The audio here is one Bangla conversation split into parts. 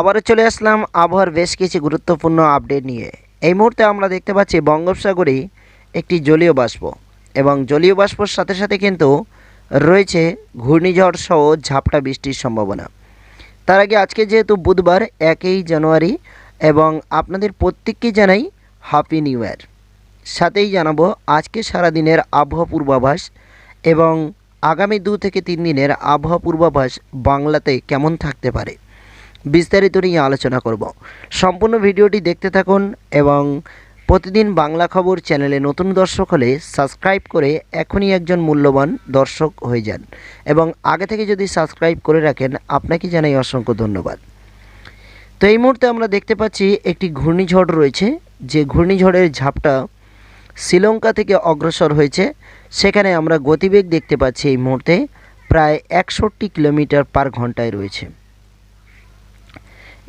আবারও চলে আসলাম আবহাওয়ার বেশ কিছু গুরুত্বপূর্ণ আপডেট নিয়ে। এই মুহূর্তে আমরা দেখতে পাচ্ছি বঙ্গোপসাগরে একটি জলীয় বাষ্প এবং জলীয় বাষ্পর সাথে সাথে কিন্তু রয়েছে ঘূর্ণিঝড় সহ ঝাপটা বৃষ্টির সম্ভাবনা। তার আগে আজকে যেহেতু বুধবার একই জানুয়ারি এবং আপনাদের প্রত্যেককে জানাই হ্যাপি নিউ ইয়ার সাথেই জানাব আজকে সারাদিনের আবহাওয়া পূর্বাভাস এবং আগামী দু থেকে তিন দিনের আবহাওয়া পূর্বাভাস বাংলাতে কেমন থাকতে পারে। বিস্তারিত নিয়ে আলোচনা করব। সম্পূর্ণ ভিডিওটি দেখতে থাকুন এবং প্রতিদিন বাংলা খবর চ্যানেলে নতুন দর্শক হলে সাবস্ক্রাইব করে এখনই একজন মূল্যবান দর্শক হয়ে যান এবং আগে থেকে যদি সাবস্ক্রাইব করে রাখেন, আপনাকে জানাই অসংখ্য ধন্যবাদ। তো এই মুহূর্তে আমরা দেখতে পাচ্ছি একটি ঘূর্ণিঝড় রয়েছে। যে ঘূর্ণিঝড়ের ঝাপটা শ্রীলঙ্কা থেকে অগ্রসর হয়েছে। সেখানে আমরা গতিবেগ দেখতে পাচ্ছি এই মুহূর্তে প্রায় একষট্টি কিলোমিটার পার ঘন্টায় রয়েছে।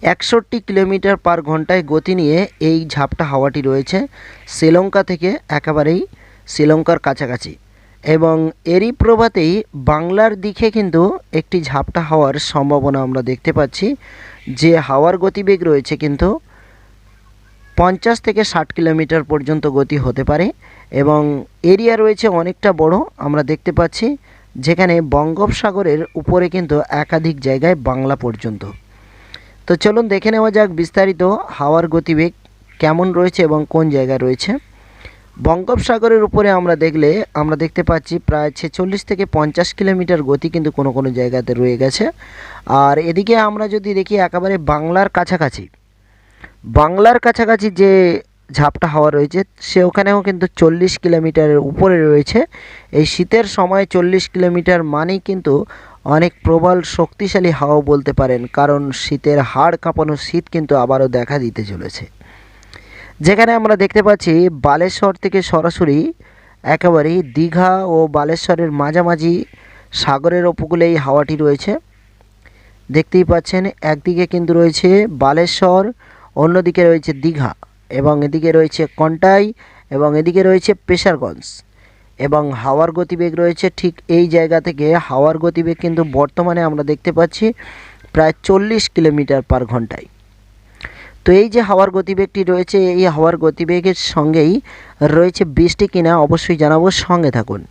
একষট্টি কিলোমিটার পার ঘন্টায় গতি নিয়ে এই ঝাপটা হাওয়াটি রয়েছে শ্রীলঙ্কা থেকে একেবারেই শ্রীলঙ্কার কাছাকাছি। এবং এরই প্রভাতেই বাংলার দিকে কিন্তু একটি ঝাপটা হওয়ার সম্ভাবনা আমরা দেখতে পাচ্ছি। যে হাওয়ার গতিবেগ রয়েছে কিন্তু পঞ্চাশ থেকে ষাট কিলোমিটার পর্যন্ত গতি হতে পারে এবং এরিয়া রয়েছে অনেকটা বড়। আমরা দেখতে পাচ্ছি যেখানে বঙ্গোপসাগরের উপরে কিন্তু একাধিক জায়গায় বাংলা পর্যন্ত। তো চলুন দেখে নেওয়া যাক বিস্তারিত হাওয়ার গতিবেগ কেমন রয়েছে এবং কোন জায়গায় রয়েছে। বঙ্গোপসাগরের উপরে আমরা দেখলে আমরা দেখতে পাচ্ছি প্রায় ছেচল্লিশ থেকে পঞ্চাশ কিলোমিটার গতি কিন্তু কোনো কোনো জায়গাতে রয়ে গেছে। আর এদিকে আমরা যদি দেখি একেবারে বাংলার কাছাকাছি বাংলার কাছাকাছি যে ঝাপটা হাওয়া রয়েছে, সে ওখানেও কিন্তু চল্লিশ কিলোমিটারের উপরে রয়েছে। এই শীতের সময় চল্লিশ কিলোমিটার মানেই কিন্তু অনেক প্রবল শক্তিশালী হাওয়া বলতে পারেন, কারণ শীতের হাড় কাঁপানো শীত কিন্তু আবারও দেখা দিতে চলেছে। যেখানে আমরা দেখতে পাচ্ছি বালেশ্বর থেকে সরাসরি একেবারেই দীঘা ও বালেশ্বরের মাঝামাঝি সাগরের উপকূলে এই হাওয়াটি রয়েছে। দেখতেই পাচ্ছেন, একদিকে কিন্তু রয়েছে বালেশ্বর, অন্যদিকে রয়েছে দীঘা এবং এদিকে রয়েছে কন্টাই এবং এদিকে রয়েছে পেশারগঞ্জ। এবং হাওয়ার গতিবেগ রয়েছে ঠিক এই জায়গা থেকে। হাওয়ার গতিবেগ কিন্তু বর্তমানে আমরা দেখতে পাচ্ছি প্রায় চল্লিশ কিলোমিটার পার ঘন্টায়। তো এই যে হাওয়ার গতিবেগটি রয়েছে, এই হাওয়ার গতিবেগের সঙ্গেই রয়েছে বৃষ্টি কিনা অবশ্যই জানাব। সঙ্গে থাকুন।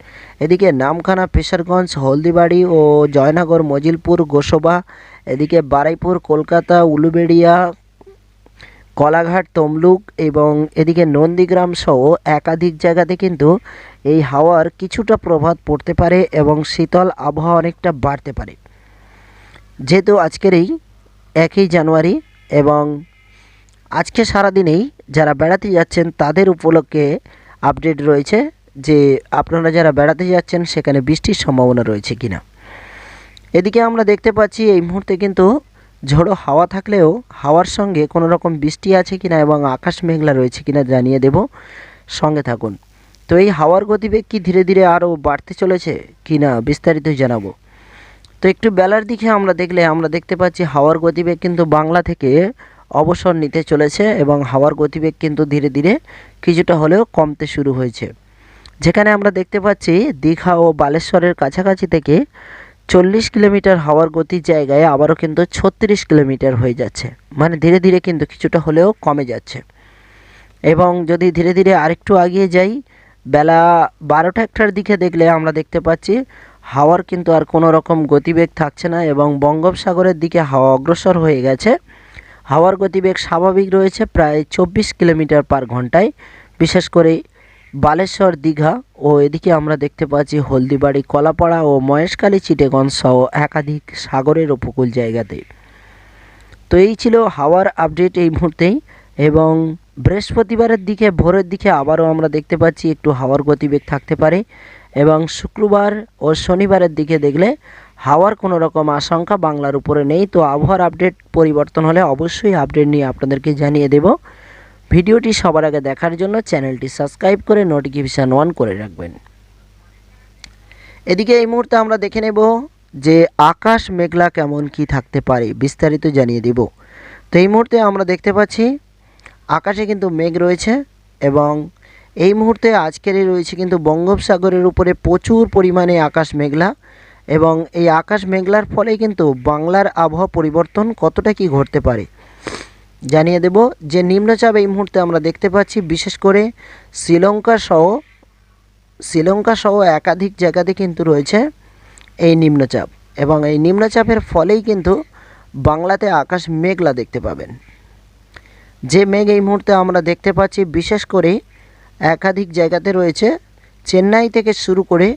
এদিকে নামখানা, পেশারগঞ্জ, হলদিবাড়ি ও জয়নগর, মজিলপুর, গোসবা, এদিকে বারাইপুর, কলকাতা, উলুবেড়িয়া কলাঘাট, তমলুক এবং এদিকে নন্দীগ্রাম সহ একাধিক জায়গাতে কিন্তু এই হাওয়ার কিছুটা প্রভাব পড়তে পারে এবং শীতল আবহাওয়া অনেকটা বাড়তে পারে। যেহেতু আজকের এই একই জানুয়ারি এবং আজকে সারাদিনেই যারা বেড়াতে যাচ্ছেন তাদের উপলক্ষে আপডেট রয়েছে যে আপনারা যারা বেড়াতে যাচ্ছেন সেখানে বৃষ্টির সম্ভাবনা রয়েছে কিনা। এদিকে আমরা দেখতে পাচ্ছি এই মুহূর্তে কিন্তু ঝোড়ো হাওয়া থাকলেও হাওয়ার সঙ্গে কোনো রকম বৃষ্টি আছে কিনা এবং আকাশ মেঘলা রয়েছে কিনা জানিয়ে দেব। সঙ্গে থাকুন। তো এই হাওয়ার গতিবেগ কি ধীরে ধীরে আরও বাড়তে চলেছে কি না বিস্তারিত জানাব। তো একটু বেলার দিকে আমরা দেখলে আমরা দেখতে পাচ্ছি হাওয়ার গতিবেগ কিন্তু বাংলা থেকে অবসর নিতে চলেছে এবং হাওয়ার গতিবেগ কিন্তু ধীরে ধীরে কিছুটা হলেও কমতে শুরু হয়েছে। যেখানে আমরা দেখতে পাচ্ছি দীঘা ও বালেশ্বরের কাছাকাছি থেকে চল্লিশ কিলোমিটার হাওয়ার গতির জায়গায় আবারও কিন্তু ছত্রিশ কিলোমিটার হয়ে যাচ্ছে। মানে ধীরে ধীরে কিন্তু কিছুটা হলেও কমে যাচ্ছে। এবং যদি ধীরে ধীরে আরেকটু আগিয়ে যাই, বেলা বারোটা একটার দিকে দেখলে আমরা দেখতে পাচ্ছি, হাওয়ার কিন্তু আর কোনো রকম গতিবেগ থাকছে না এবং বঙ্গোপসাগরের দিকে হাওয়া অগ্রসর হয়ে গেছে। হাওয়ার গতিবেগ স্বাভাবিক রয়েছে প্রায় চব্বিশ কিলোমিটার পার ঘন্টায়। বিশেষ করে বালেশ্বর, দীঘা ও এদিকে আমরা দেখতে পাচ্ছি হলদিবাড়ি, কলাপাড়া ও মহেশখালী, চিটেগঞ্জ সহ একাধিক সাগরের উপকূল জায়গাতে। তো এই ছিল হাওয়ার আপডেট এই মুহূর্তেই এবং বৃহস্পতিবারের দিকে, ভোরের দিকে আবারও আমরা দেখতে পাচ্ছি একটু হাওয়ার গতিবেগ থাকতে পারে এবং শুক্রবার ও শনিবারের দিকে দেখলে হাওয়ার কোনো রকম আশঙ্কা বাংলার উপরে নেই। তো আবহাওয়ার আপডেট পরিবর্তন হলে অবশ্যই আপডেট নিয়ে আপনাদেরকে জানিয়ে দেব। ভিডিওটি সবার আগে দেখার জন্য চ্যানেলটি সাবস্ক্রাইব করে নোটিফিকেশান অন করে রাখবেন। এদিকে এই মুহূর্তে আমরা দেখে নেব যে আকাশ মেঘলা কেমন কি থাকতে পারে, বিস্তারিত জানিয়ে দেব। তো এই মুহূর্তে আমরা দেখতে পাচ্ছি, আকাশে কিন্তু মেঘ রয়েছে এবং এই মুহূর্তে আজকেরই রয়েছে কিন্তু বঙ্গোপসাগরের উপরে প্রচুর পরিমাণে আকাশ মেঘলা এবং এই আকাশ মেঘলার ফলে কিন্তু বাংলার আবহাওয়া পরিবর্তন কতটা কি ঘটতে পারে জানিয়ে দেব যে নিম্নচাপ এই মুহূর্তে আমরা দেখতে পাচ্ছি, বিশেষ করে শ্রীলঙ্কা সহ শ্রীলঙ্কা সহ একাধিক জায়গাতে কিন্তু রয়েছে এই নিম্নচাপ এবং এই নিম্নচাপের ফলেই কিন্তু বাংলাতে আকাশ মেঘলা দেখতে পাবেন। যে মেঘ এই মুহূর্তে আমরা দেখতে পাচ্ছি, বিশেষ করে একাধিক জায়গাতে রয়েছে, চেন্নাই থেকে শুরু করে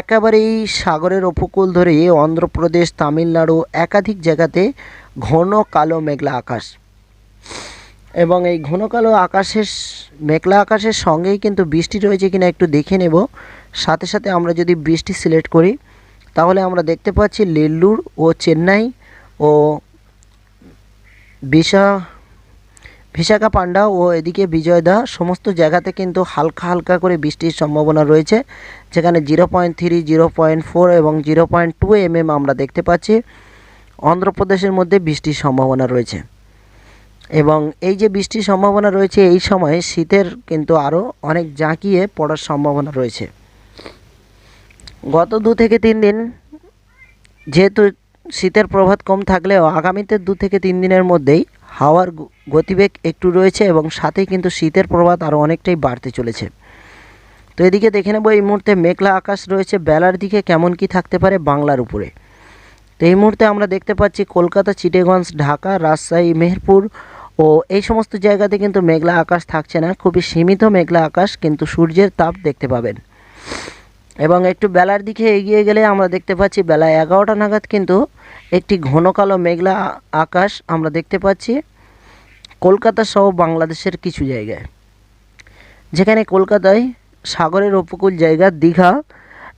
একেবারেই সাগরের উপকূল ধরে অন্ধ্রপ্রদেশ, তামিলনাড়ু একাধিক জায়গাতে ঘন কালো মেঘলা আকাশ। এবং এই ঘন কালো আকাশের মেঘলা আকাশের সঙ্গেই কিন্তু বৃষ্টি রয়েছে কিনা একটু দেখে নেব। সাথে সাথে আমরা যদি বৃষ্টি সিলেক্ট করি, তাহলে আমরা দেখতে পাচ্ছি নেল্লুর ও চেন্নাই ও বিশা, বিশাখাপান্ডা ও এদিকে বিজয়দা সমস্ত জায়গাতে কিন্তু হালকা হালকা করে বৃষ্টির সম্ভাবনা রয়েছে। যেখানে zero point three, zero point four এবং zero point two M M আমরা দেখতে পাচ্ছি। অন্ধ্রপ্রদেশের মধ্যে বৃষ্টির সম্ভাবনা রয়েছে। এবং এই যে বৃষ্টির সম্ভাবনা রয়েছে এই সময়ে শীতের কিন্তু আরও অনেক জাঁকিয়ে পড়ার সম্ভাবনা রয়েছে। গত দু থেকে তিন দিন যেহেতু শীতের প্রভাব কম থাকলেও আগামীতে দু থেকে তিন দিনের মধ্যেই হাওয়ার গতিবেগ একটু রয়েছে এবং সাথে কিন্তু শীতের প্রভাব আরও অনেকটাই বাড়তে চলেছে। তো এদিকে দেখে নেব এই মুহূর্তে মেঘলা আকাশ রয়েছে, বেলার দিকে কেমন কি থাকতে পারে বাংলার উপরে। তো এই মুহূর্তে আমরা দেখতে পাচ্ছি কলকাতা চিটেগঞ্জ ঢাকা, রাজশাহী, মেহেরপুর ও এই সমস্ত জায়গাতে কিন্তু মেঘলা আকাশ থাকছে না, খুবই সীমিত মেঘলা আকাশ কিন্তু সূর্যের তাপ দেখতে পাবেন। এবং একটু বেলার দিকে এগিয়ে গেলে আমরা দেখতে পাচ্ছি বেলা এগারোটা নাগাদ কিন্তু একটি ঘন কালো মেঘলা আকাশ আমরা দেখতে পাচ্ছি কলকাতা সহ বাংলাদেশের কিছু জায়গায়। যেখানে কলকাতায় সাগরের উপকূল জায়গা দীঘা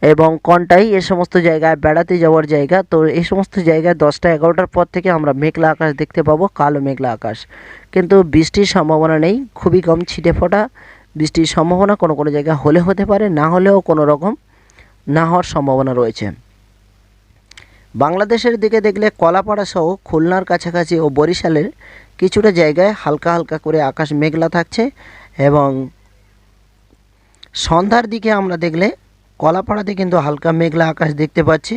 এবং কন্টাই এ সমস্ত জায়গায় বেড়াতে যাওয়ার জায়গা? তো এই সমস্ত জায়গায় দশটা এগারোটার পর থেকে আমরা মেঘলা আকাশ দেখতে পাবো, কালো মেঘলা আকাশ। কিন্তু বৃষ্টির সম্ভাবনা নেই, খুবই কম ছিটে ফোটা। বৃষ্টির সম্ভাবনা কোনো কোনো জায়গায় হলে হতে পারে, না হলেও কোনো রকম না হওয়ার সম্ভাবনা রয়েছে। বাংলাদেশের দিকে দেখলে কলাপাড়া সহ খুলনার কাছাকাছি ও বরিশালের কিছুটা জায়গায় হালকা হালকা করে আকাশ মেঘলা থাকছে এবং সন্ধ্যার দিকে আমরা দেখলে কলাপাড়াতে কিন্তু হালকা মেঘলা আকাশ দেখতে পাচ্ছি।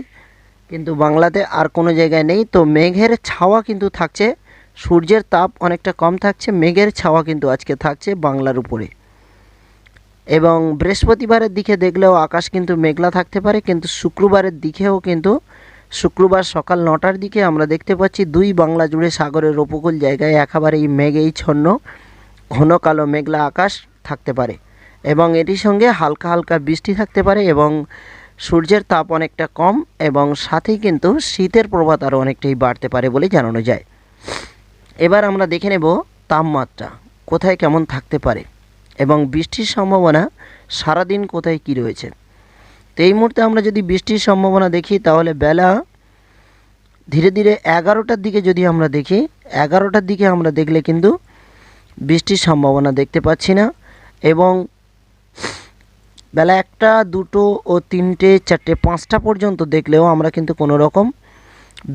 কিন্তু বাংলাতে আর কোনো জায়গায় নেই। তো মেঘের ছাওয়া কিন্তু থাকছে। সূর্যের তাপ অনেকটা কম থাকছে। মেঘের ছাওয়া কিন্তু আজকে থাকছে বাংলার উপরে। এবং বৃহস্পতিবারের দিকে দেখলেও আকাশ কিন্তু মেঘলা থাকতে পারে। কিন্তু শুক্রবারের দিকেও কিন্তু শুক্রবার সকাল নটার দিকে আমরা দেখতে পাচ্ছি দুই বাংলা জুড়ে সাগরের উপকূল জায়গায় একেবারেই মেঘেই ছন্ন। ঘন কালো মেঘলা আকাশ থাকতে পারে। এবং এটির সঙ্গে হালকা হালকা বৃষ্টি থাকতে পারে এবং সূর্যের তাপ অনেকটা কম এবং সাথেই কিন্তু শীতের প্রভাব আরও অনেকটাই বাড়তে পারে বলে জানানো যায়। এবার আমরা দেখে নেব তাপমাত্রা, কোথায় কেমন থাকতে পারে এবং বৃষ্টির সম্ভাবনা সারাদিন কোথায় কি রয়েছে। তো এই মুহূর্তে আমরা যদি বৃষ্টির সম্ভাবনা দেখি, তাহলে বেলা ধীরে ধীরে এগারোটার দিকে যদি আমরা দেখি, এগারোটার দিকে আমরা দেখলে কিন্তু বৃষ্টির সম্ভাবনা দেখতে পাচ্ছি না এবং বেলা একটা, দুটো ও তিনটে, চারটে, পাঁচটা পর্যন্ত দেখলেও আমরা কিন্তু কোনো রকম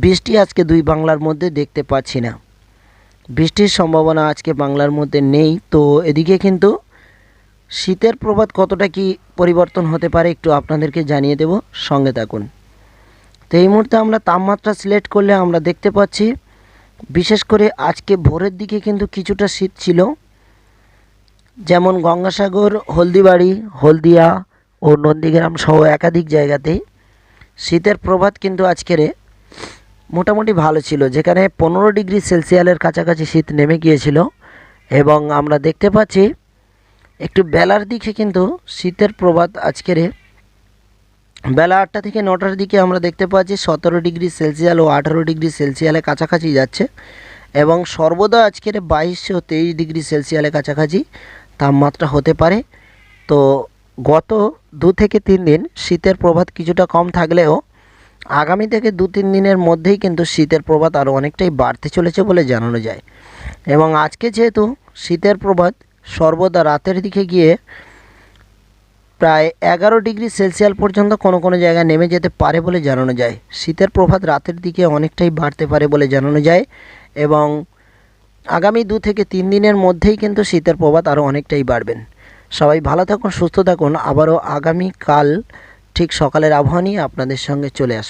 বৃষ্টি আজকে দুই বাংলার মধ্যে দেখতে পাচ্ছি না। বৃষ্টির সম্ভাবনা আজকে বাংলার মধ্যে নেই। তো এদিকে কিন্তু শীতের প্রভাব কতটা কি পরিবর্তন হতে পারে একটু আপনাদেরকে জানিয়ে দেব। সঙ্গে থাকুন। তো এই মুহূর্তে আমরা তাপমাত্রা সিলেক্ট করলে আমরা দেখতে পাচ্ছি, বিশেষ করে আজকে ভোরের দিকে কিন্তু কিছুটা শীত ছিল। যেমন গঙ্গাসাগর, হলদিবাড়ি, হলদিয়া ও নন্দীগ্রাম সহ একাধিক জায়গাতে শীতের প্রভাব কিন্তু আজকের মোটামুটি ভালো ছিল, যেখানে পনেরো ডিগ্রি সেলসিয়ালের কাছাকাছি শীত নেমে গিয়েছিল এবং আমরা দেখতে পাচ্ছি একটু বেলার দিকে কিন্তু শীতের প্রভাব আজকের বেলা আটটা থেকে নটার দিকে আমরা দেখতে পাচ্ছি সতেরো ডিগ্রি সেলসিয়াল ও আঠারো ডিগ্রি সেলসিয়ালের কাছাকাছি যাচ্ছে এবং সর্বদা আজকের বাইশ ও তেইশ ডিগ্রি সেলসিয়ালের কাছাকাছি তাপমাত্রা হতে পারে। তো গত দু থেকে তিন দিন শীতের প্রভাব কিছুটা কম থাকলেও আগামী থেকে দু তিন দিনের মধ্যেই কিন্তু শীতের প্রভাব আরও অনেকটাই বাড়তে চলেছে বলে জানানো যায়। এবং আজকে যেহেতু শীতের প্রভাব সর্বদা রাতের দিকে গিয়ে প্রায় এগারো ডিগ্রি সেলসিয়াল পর্যন্ত কোনো কোনো জায়গায় নেমে যেতে পারে বলে জানানো যায়। শীতের প্রভাব রাতের দিকে অনেকটাই বাড়তে পারে বলে জানানো যায়। এবং আগামী দু থেকে তিন দিনের মধ্যেই কিন্তু শীতের প্রভাব আরও অনেকটাই বাড়বেন। সবাই ভালো থাকুন, সুস্থ থাকুন। আবারও আগামীকাল ঠিক সকালের আবহাওয়া নিয়ে আপনাদের সঙ্গে চলে আসব।